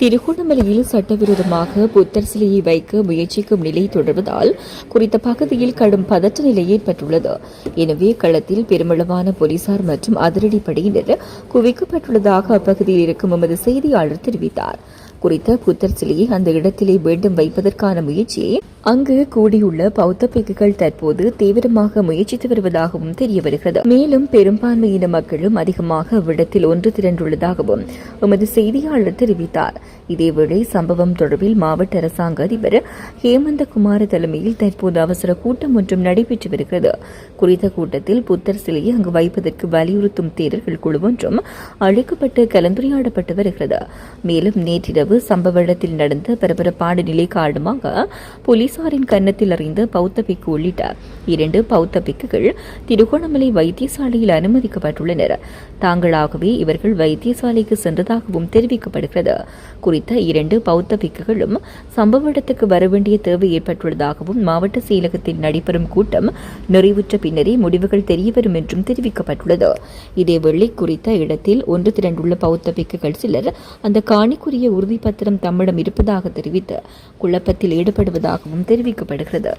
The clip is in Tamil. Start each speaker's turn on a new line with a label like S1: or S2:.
S1: திருகோணமலையில் சட்டவிரோதமாக புத்தர் சிலையை வைக்க முயற்சிக்கும் நிலை தொடர்வதால் குறித்த பகுதியில் கடும் பதற்ற நிலை ஏற்பட்டுள்ளது. எனவே களத்தில் பெருமளவான போலீசார் மற்றும் அதிரடிப்படையினர் குவிக்கப்பட்டுள்ளதாக அப்பகுதியில் இருக்கும் எமது செய்தியாளர் தெரிவித்தார். குறித்த புத்தர் சிலையை அந்த இடத்திலே மீண்டும் வைப்பதற்கான முயற்சியை அங்கு கூடியுள்ள பௌத்த பிக்குகள் தற்போது தீவிரமாக முயற்சித்து வருவதாகவும் தெரிய வருகிறது மேலும் பெரும்பான்மையின மக்களும் அதிகமாக அவ்விடத்தில் ஒன்று திரண்டுள்ளதாகவும் எமது செய்தியாளர் தெரிவித்தார். இதேவேளை சம்பவம் தொடர்பில் மாவட்ட அரசாங்க அதிபர் ஹேமந்த குமார தலைமையில் தற்போது அவசர கூட்டம் ஒன்றும் நடைபெற்று வருகிறது. குறித்த கூட்டத்தில் புத்தர் சிலையை அங்கு வைப்பதற்கு வலியுறுத்தும் தேரர்கள் குழு ஒன்றும் அழைக்கப்பட்டு கலந்துரையாடப்பட்டு வருகிறது. மேலும் நேற்றிரவு சம்பவ இடத்தில் நடந்த பரபரப்பான நிலை காரணமாக போலீசாரின் கன்னத்தில் அறிந்த பௌத்த பிக்கு உள்ளிட்ட இரண்டு பௌத்த பிக்குகள் திருகோணமலை வைத்தியசாலையில் அனுமதிக்கப்பட்டுள்ளனர். தாங்களாகவே இவர்கள் வைத்தியசாலைக்கு சென்றதாகவும் தெரிவிக்கப்படுகிறது. குறித்த இரண்டு பௌத்த பிக்குகளும் சம்பவ இடத்துக்கு வர வேண்டிய தேவை ஏற்பட்டுள்ளதாகவும் மாவட்ட செயலகத்தில் நடைபெறும் கூட்டம் நிறைவுற்ற பின்னரே முடிவுகள் தெரியவரும் என்றும் தெரிவிக்கப்பட்டுள்ளது. இதேவேளை குறித்த இடத்தில் ஒன்று திரண்டுள்ள பௌத்த பிக்குகள் சிலர் அந்த காணிக்குரிய உறுதி பத்திரம் தம்மிடம் இருப்பதாக தெரிவித்து குழப்பத்தில் ஈடுபடுவதாகவும் தெரிவிக்கப்படுகிறது.